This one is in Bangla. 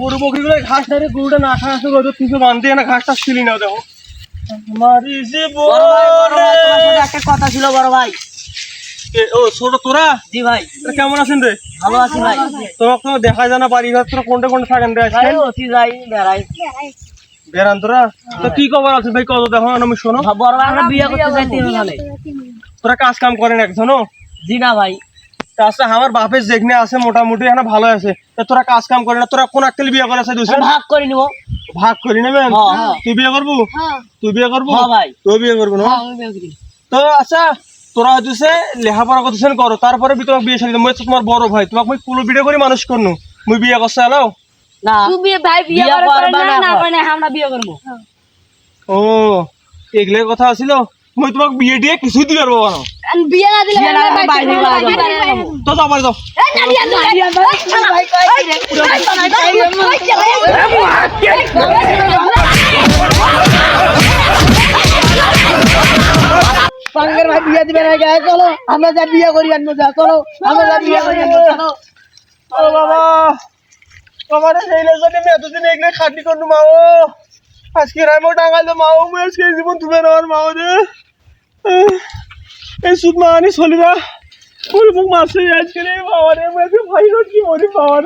গরু বকরিগুলো ঘাস না গরুটা না আসতে গরু কিছু বান্ধে না ঘাসটা ছিলি না দেখো। একটা কথা ছিল বড় ভাই। ও ছোট তোরা? জি ভাই। কেমন আছেন রে? ভালো আছি ভাই। তোমাকে তো দেখা যায় না বাড়ি ঘর তোরা কোনটা কোনটা থাকেন রে ভাই আজকাল ওসি যাই বেড়াই। বেড়ান তোরা? তো কি খবর আছে ভাই কত দেখো আমি শোনো। বড় ভাই আমরা বিয়ে করতে চাই তিন তোরা কাজ কাম করেন একজনও জি না ভাই। আচ্ছা আমার বাপের যেখানে আছে মোটামুটি এখানে ভালো আছে। তা তোরা কাজ কাম করে না তোরা কোন আক্কেল বিয়ে করে আছে ভাগ করে নিব। ভাগ করি নেবেন হ্যাঁ, হ্যাঁ। তুই বিয়ে করব? তুই বিয়ে করব? হ্যাঁ ভাই। তুই বিয়ে করব না? তো আচ্ছা তোরা হচ্ছে লেখাপড়া করতেছেন করো তারপরে বি তোমাকে বিয়ে সারি মই তো তোমার বড় ভাই তোমাকে মই কুলো ভিডিও করে মানুষ করনু। মুই বিয়ে করছে আলাও না। তুই ভাই বিয়ে বিয়ে করে করে করবা না না না করে আমরা বিয়ে করব। ও এগুলো কথা আছিল মই তোমাকে বিয়ে দিয়ে কিছুই দিতে পারব না। বিয়ে না দিলে আমরা। তো যাও এই, পাঙ্গের ভাই বিয়ে দিবে না গায়ে চলো। আমরা যা বিয়ে করি আনব যা চলো। আমরা যা বিয়ে করি আনব চলো। ও বাবা। বাবা রে সেই জন্য আমি এতদিন এগুলো খাটি করনু মা ও। আজকে রাইমো টাঙ্গাইলো মা ও। মুই আজকে জীবন তুলে নেওয়ার মা ও রে এই সুদ মা আনি চলিবা ওর মাসে আজকে রে বাবা রে মুই ভাই কি মরি বাবা